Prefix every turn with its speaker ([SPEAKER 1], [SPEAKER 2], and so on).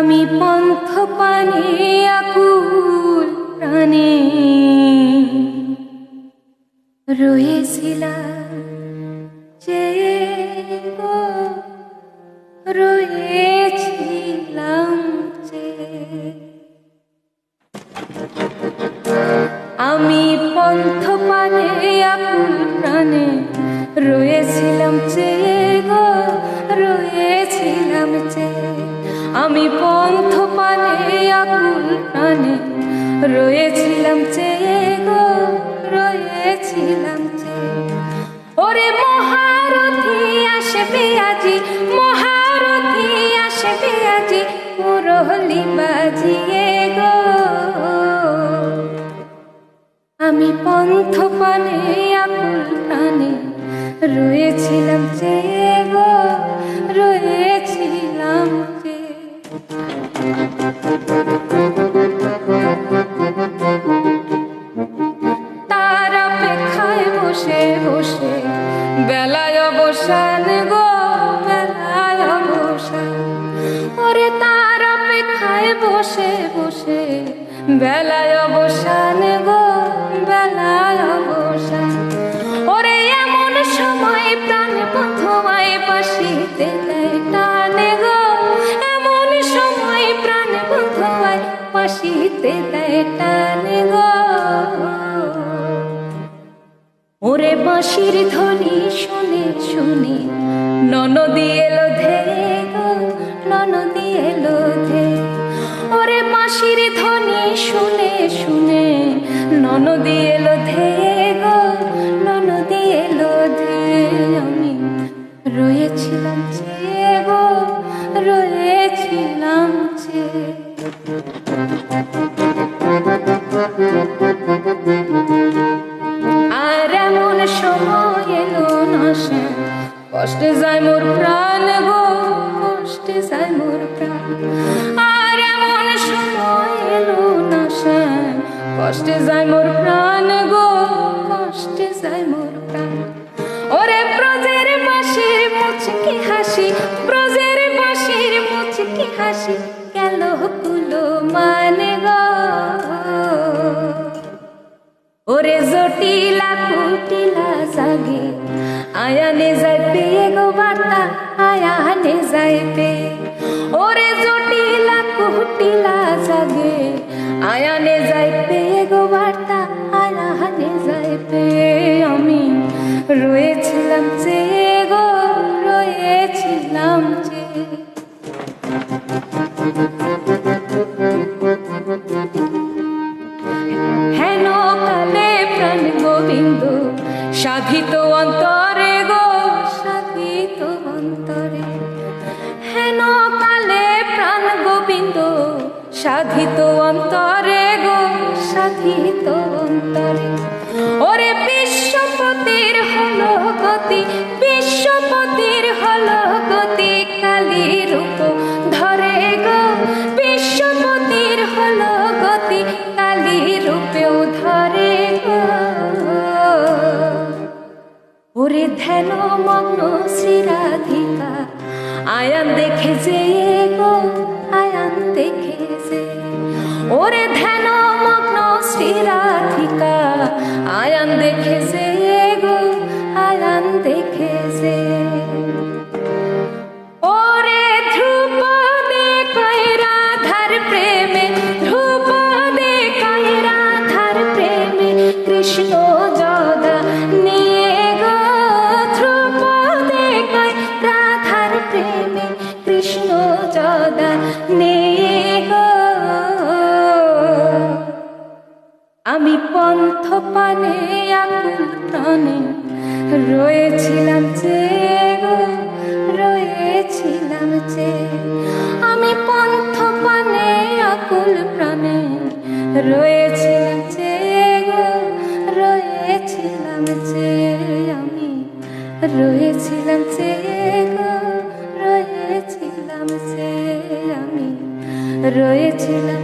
[SPEAKER 1] আমি পন্থ পানে আকুল প্রাণে। রয়েছিলাম যে রয়েছিলাম যে। আমি পন্থ পানে আকুল প্রাণে রয়েছিলাম যে রয়েছিলাম যে গো, রয়েছিলাম যে। ওরে মহারথী আসবে আজি, মহারথী আসবে আজি মুরহলি বাজিয়ে গো। আমি পন্থ পানে, আকুল প্রাণে রয়েছিলাম যে বসে বসে। বেলায় অবসান গো, বেলায় অবসান। ওরে এমন সময় প্রাণ বন্ধুমায় পাশিতে টানে গো। এমন সময় প্রাণ বন্ধুমায় পাশিতে টানে গো। ওরে বাঁশির ধ্বনি শুনে শুনে, ননদি এলো ধে গো, ননদি এলো ধে বাঁশির ধ্বনি শুনে শুনে ননদি এলো ধে গো, ননদি এলো আমি রয়েছিলাম যে গো, রয়েছিলাম আর এমন সময় এলো না সে। কষ্টে যায় মোর প্রাণ গো, কষ্টে যায় মোর কষ্টে যায় মোর প্রাণ গো, কষ্টে যায় মোর প্রাণ। ওরে ব্রজের বাঁশির মুচকি হাসি ব্রজের বাঁশির মুচকি হাসি, গেল কুলো মানে গো। ওরে জটিলা কুটিলা জাগে, আয়ানে যাই পেয়ে গো বার্তা, আয়ানে যাই পে ওরে জটিলা কুটিলা জাগে, আয়ানে পেয়ে গো বার্তা আয়ানে যাই পে আমি। রয়েছিলাম যে সাধিত অন্তরে গো, সাধিত অন্তরে। ওরে বিশ্বপতির হল গতি বিশ্বপতির হল গতি কালী রূপ ধরে গো। বিশ্বপতির হল গতি কালী রূপেও ধরে গো। ওরে ধ্যান মগ্ন শ্রীরাধিকা, আয়ান দেখে যে গো। ওরে ধ্যান মগ্ন শ্রীরাধিকা আমি পন্থ পানে আকুল রয়েছিলাম যে রয়েছিলাম যে। আমি পন্থ পানে আকুল প্রাণে রয়েছিলাম যে রয়েছিলাম যে। আমি রয়েছিলাম যে রয়েছিলাম যে। আমি রয়েছিলাম